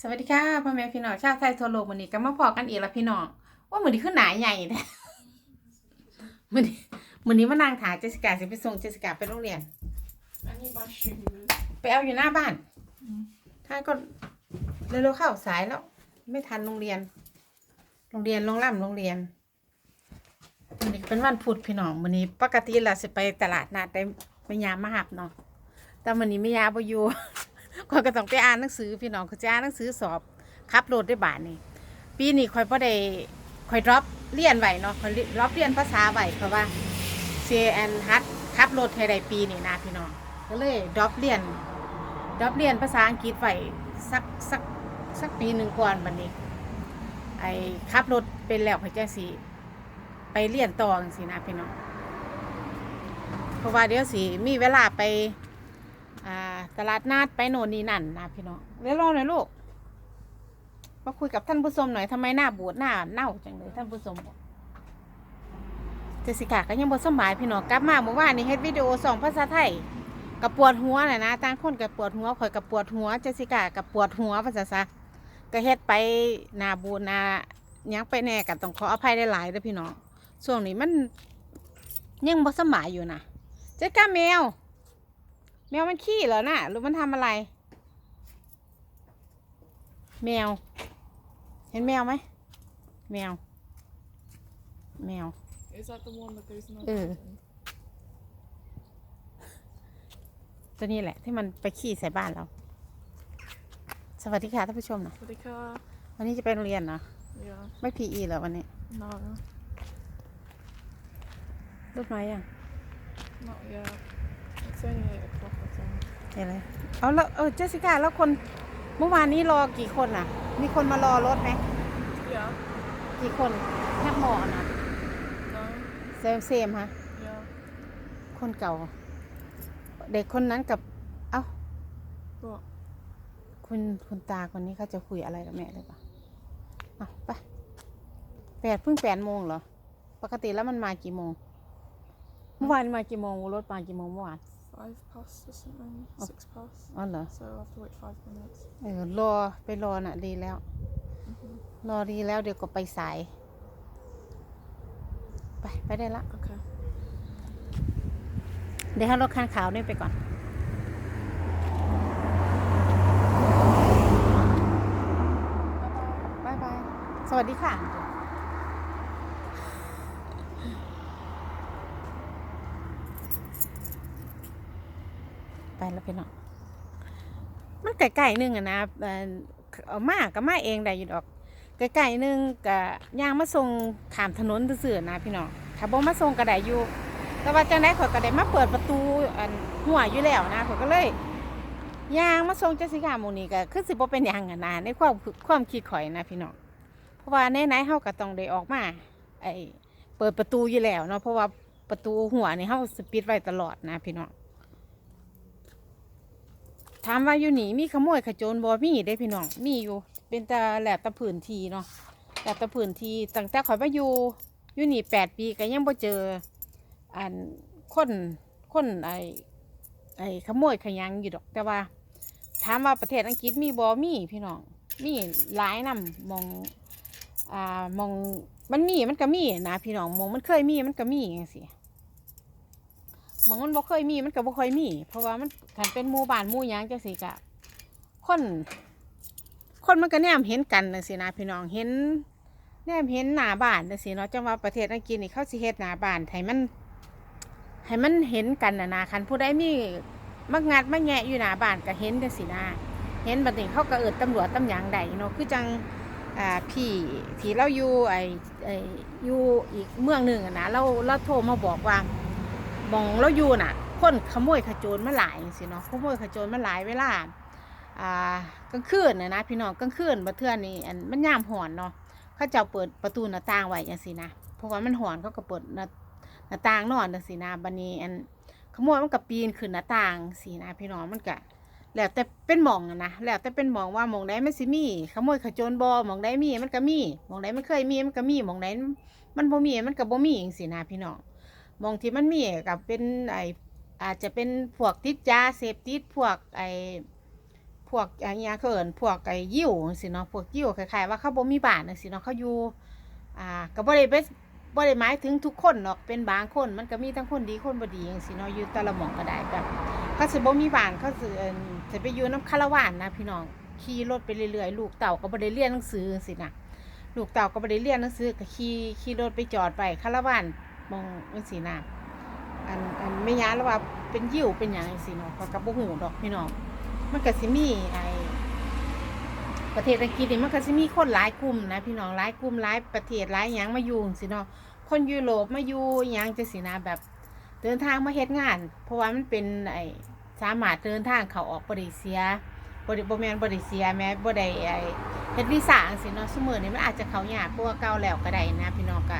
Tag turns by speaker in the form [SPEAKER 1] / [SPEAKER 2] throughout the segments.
[SPEAKER 1] สวัสดีค่ะพ่อแม่พี่น้องชาวไทยทั่วโลกวันนี้ก็มาพอกันอีกแล้วพี่น้องว่ามือนี้ขึ้นหนาใหญ่แท้มือนี้มือนี้มานั่งถาเจสสิกาสิไปส่งเจสสิกาไปโรงเรียน ไปเอาอยู่หน้าบ้านท่านก็เร็วๆเข้าสายแล้ว ไม่ทันโรงเรียน โรงเรียนโรงล่ำโรงเรียนวันนี้เป็นวันพุธพี่น้องวันนี้ปกติเราสิไปตลาดนัดได้ไม่ยามมาหับเนาะแต่วันนี้ไม่ยาบ่อยู่ คอยก็ต้องไปอ่านหนังสือพี่น้องเขาจะอ่านหนังสือสอบขับรถได้บาทนี่ปีนี้คอยพอได้คอยดรอปเรียนไหวเนาะคอยดรอปเรียนภาษาไหวเพราะว่าเซียนฮัดขับรถให้ได้ปีนี้นะพี่น้องก็เลยดรอปเรียนดรอปเรียนภาษาอังกฤษไหวสักสักสักปีหนึ่งก่อนบันนี้ไอ้ขับรถเป็นแล้วพระเจ้าสีไปเรียนต่องสินะพี่น้องเพราะว่าเดี๋ยวสิมีเวลาไป ตลาดนัดไปโน่นนี่นั่นนะพี่น้องเดี๋ยวรอหน่อยลูกมาคุยกับท่านผู้ชมหน่อยทำไมหน้าบูดหน้าเน่าจังเลยท่านผู้ชมเจสิกาก็ยังบ่สำบายพี่น้องกลับมาเมื่อวานนี้เฮ็ดวิดีโอสองภาษาไทยกับปวดหัวน่ะนะต่างคนกับปวดหัวข่อยกับปวดหัวเจสิกากับปวดหัวภาษาซะก็เฮ็ดไปนาบูนายังไปแน่กันต้องขออภัยได้หลายเด้อพี่น้องช่วงนี้มันยังบ่สำบายอยู่นะเจ๊ก้าแมว มวมันขี้เหรอน่ะหรือมันทำอะไร แมว เห็นแมวไหมแมว แมว
[SPEAKER 2] Is that the one that goes in the
[SPEAKER 1] Uh. ตัวนี้แหละที่มันไปขี้ใส่บ้านเรา สวัสดีค่ะท่านผู้ชมนะ
[SPEAKER 2] Vodka?
[SPEAKER 1] วันนี้จะไปโรงเรียนเนาะ
[SPEAKER 2] Yeah.
[SPEAKER 1] ไม่พีอีเหรอวันนี้
[SPEAKER 2] No,
[SPEAKER 1] รูปน้อยยัง
[SPEAKER 2] not yet. It's only 8 o'clock, I think.
[SPEAKER 1] เห็นเลยเอาแล้วเออเจสสิก้าแล้วคนเมื่อวานนี้รอกี่คนอะ มีคนมารอรถไหม
[SPEAKER 2] Yeah.
[SPEAKER 1] กี่คนนักหมอนะ
[SPEAKER 2] No.
[SPEAKER 1] เซมเซมฮะ
[SPEAKER 2] Yeah.
[SPEAKER 1] คนเก่า เด็กคนนั้นกับ เอ้า
[SPEAKER 2] What?
[SPEAKER 1] คุณคุณตาคนนี้เขาจะคุยอะไรกับแม่เลยปะเอาไปแปดเพิ่งแปดโมงเหรอ ปกติแล้วมันมากี่โมง เมื่อวานมากี่โมงรถมากี่โมงเมื่อวาน
[SPEAKER 2] 5 past or something?
[SPEAKER 1] Oh.
[SPEAKER 2] 6 past.
[SPEAKER 1] อ๋อเหรอ
[SPEAKER 2] So I have to wait 5 minutes.
[SPEAKER 1] เออรอไปรอน่ะดีแล้ว รอดีแล้วเดี๋ยวก็ไปสาย ไปไปได้ละ
[SPEAKER 2] Okay.
[SPEAKER 1] เดี๋ยวให้รถคันขาวนี่ไปก่อนบายบาย สวัสดีค่ะ แล้วพี่น้องมันไก่ๆนึงอะนะเอ่อเอามาก็มาเองได้อยู่ดอกไก่ๆนึงก็ย่างมาส่งขามถนนซื่อๆนะพี่น้องถ้าบ่มาส่งก็ได้อยู่แต่ว่าจังได๋ข่อยก็ได้มาเปิดประตูอันหัวอยู่แล้วนะข่อยก็เลยย่างมาส่งจังสิค่ะหมู่นี้ก็คือสิบ่เป็นหยังอะนะในความความคิดข่อยนะพี่น้องเพราะว่าไหนๆเฮาก็ต้องได้ออกมาไอ้เปิดประตูอยู่แล้วเนาะเพราะว่าประตูหัวนี่เฮาสปิดไว้ตลอดนะพี่น้อง ถามว่าอยู่นี่มีขโมยขโจรบ่มีเด้พี่น้องมีอยู่ เป็นต่แหลบตะผืนทีเนาะแหลบตะผืนทีตั้งแต่ข่อยมาอยู่อยู่นี่แปดปีก็ยังบ่เจออันคนคนไอไอขโมยขยังอยู่ดอก แต่ว่า ถามว่าประเทศอังกฤษมีบอมีพี่น้องมีหลายนำมองอ่ามองมันมีมันก็มีนะพี่น้องมองมันเคยมีมันก็มีอย่างสิ มองมันบ่เคยมีมันก็บ่ค่อยมี เพราะว่ามันคันเป็นหมู่บ้านหมู่หยังจังซี่กะคน คนมันก็แนมเห็นกันจังซี่นะพี่น้องเห็น แนมเห็นหน้าบ้านจังซี่เนาะจังว่าประเทศอังกฤษนี่เขาสิเฮ็ดหน้าบ้านให้มันให้มันเห็นกันนะนะคันผู้ใดมีมักงัดมักแงะอยู่หน้าบ้านก็เห็นจังสินะเห็นบัดนี้เขาก็เอิดตำรวจตำหยังใดเนาะคือจังอ่าพี่ที่เราอยู่ไอไออยู่อีกเมืองหนึ่งอะนะเราเราโทรมาบอกว่า มองเราอยู่น่ะ คนขโมยขโจรมาหลายจังสิเนาะขโมยขโจรมาหลายเวลาอ่ากลางคืนนะนะพี่น้องกลางคืนบัดเทื่อนี่อันมันยามหอนเนาะเขาเจ้าเปิดประตูหน้าต่างไว้จังสินะเพราะว่ามันหอนเขาก็เปิดหน้าหน้าต่างนอนจังซี่นะบัดนี้อันขโมยมันก็ปีนขึ้นหน้าต่างสีนะพี่น้องมันก็แล้วแต่เป็นหมองนะแล้วแต่เป็นหมองว่าหมองใดมันสิมีขโมยขจรบ่หมองใดมีมันก็มีหมองใดมันเคยมีมันก็มีหมองใดมันบ่มีมันก็บ่มีจังซี่นะพี่น้อง มองที่มันมีก็เป็นไออาจจะเป็นพวกติดยาเสพติดพวกไอพวกอย่างเงี้ยเขาเอิ้นพวกไอ้ยิ้วจังซี่เนาะพวกยิ้วคล้ายๆว่าเขาบ่มีบ้านจังซี่เนาะเขาอยู่อ่าก็บ่ได้ไปบ่ได้หมายถึงทุกคนหรอกเป็นบางคนมันก็มีทั้งคนดีคนบ่ดีจังซี่เนาะอยู่แต่ละหม่องก็ได้แบบเขาสิบ่มีบ้านเขาสิเอิ้นสิไปอยู่นำคาราวานนะพี่น้องขี่รถไปเรื่อยๆลูกเต่าก็บ่ได้เรียนหนังสือจังซี่นะลูกเต่าก็บ่ได้เรียนหนังสือก็ขี่ขี่รถไปจอดไปคาราวาน มองจังซี่นะอันอันแม่ย่าแล้วว่าเป็นยิ้วเป็นหยังจังซี่เนาะก็ก็บ่ฮู้ดอกพี่น้องมันก็สิมีไอประเทศอังกฤษนี่มันก็สิมีคนหลายกลุ่มนะพี่น้องหลายกลุ่มหลายประเทศหลายหยังมาอยู่สิเนาะคนยุโรปมาอยู่อิหยังจะสินะแบบเดินทางมาเฮ็ดงาน เพราะว่ามันเป็นไอสามารถเดินทางเข้าออกบ่ได้เสียบ่ได้บ่แมนบ่ได้เสียแม้บ่ได้ไอเฮ็ดวีซ่าจังซี่เนาะซุมื้อนี้มันอาจจะเขายากกว่าเก่าแล้วก็ได้นะพี่น้องก็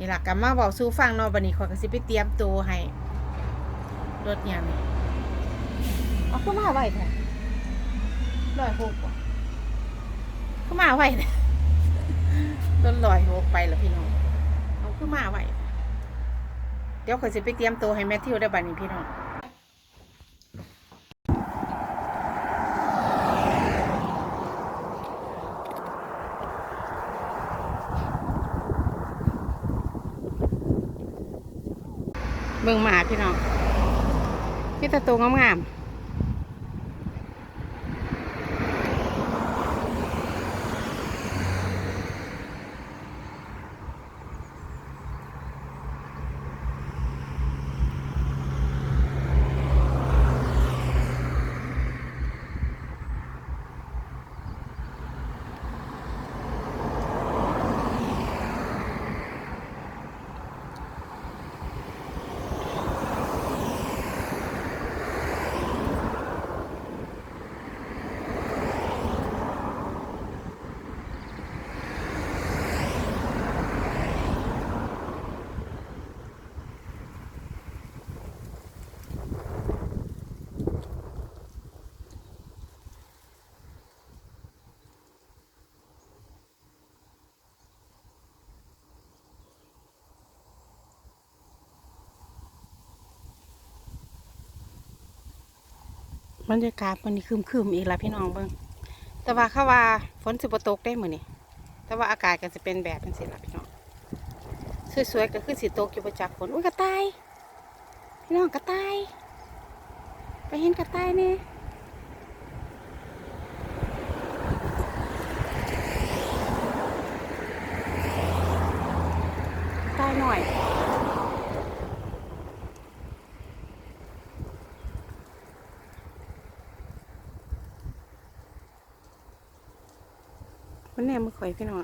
[SPEAKER 1] นี่ล่ะก็มาเว้าสู่ฟังเนาะบัดนี้ข้อยก็สิไปเตรียมตัวให้รถยามนี้เอาขึ้นมาไว้แท้ลอยหกว่ะขึ้นมาไว้แท้ต้นลอยหกไปแล้วพี่น้องเอาขึ้นมาไว้เดี๋ยวข่อยสิไปเตรียมตัวให้แมทธิวได้บัดนี้พี่น้อง เบิ่งหมาพี่น้องพี่ตาตัวงาม บรรยากาศมันนี้คืมๆอีกแล้วพี่น้องเบิ้งแต่ว่าเขาว่าฝนสิบตกได้มือนี่แต่ว่าอากาศก็จะเป็นแบบเป็นสิละพี่น้องสวยๆก็คือสิตกอยู่ประจักฝนอุ้ยกระต่าย พี่น้องกระต่าย ไปเห็นกระต่ายเนี่ยกระต่ายหน่อย มัน แนมมือข่อยพี่น้อง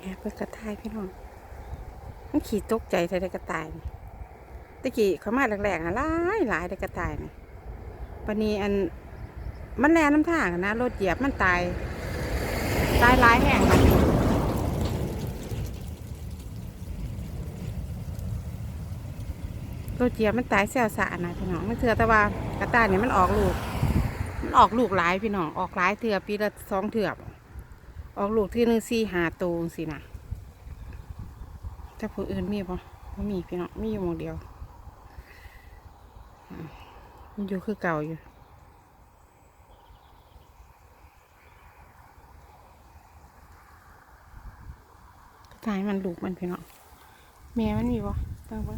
[SPEAKER 1] แอบไปกระต่ายพี่น้องมันขี่ตกใจใส่ได้กระต่ายนี่ ตะกี้เขามาแรกๆนะหลายหลายได้กระต่ายนี่วันนี้อันมันแลน้ำทางอะนะรถเหยียบมันตายตายหลายแห่งนะรถเหยียบมันตายแซวสะนะพี่น้องไม่เถื่อแต่ว่ากระต่ายเนี่ยมันออกลูก มันออกลูกหลายพี่น้องออกหลายเถื่อปีละสองเถื่อออกลูกที่หนึ่งสี่หาตูงสินะแต่ผู้อื่นมีปะไม่มีพี่น้องมีอยู่หมองเดียว อยู่คือเก่าอยู่ตายมันลูกมันพี่น้องแม่มันมีบ่ตั้งไว้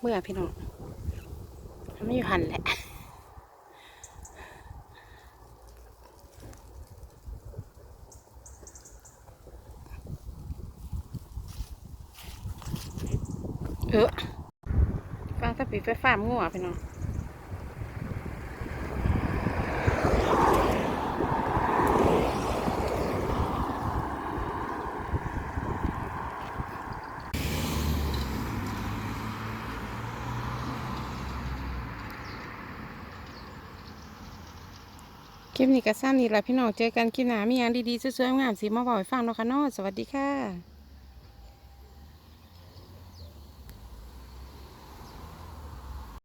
[SPEAKER 1] เมื่อพี่น้องไม่อยู่หันแหละเออฟังสปีดไฟฟ้ามั่วพี่น้อง คลิปนี้ก็สั้นนี่แหละพี่น้องเจอกันคลิปหน้ามีอย่างดีๆสวยๆงามๆสีมาบอกให้ฟังเนาะค่ะเนาะสวัสดีค่ะ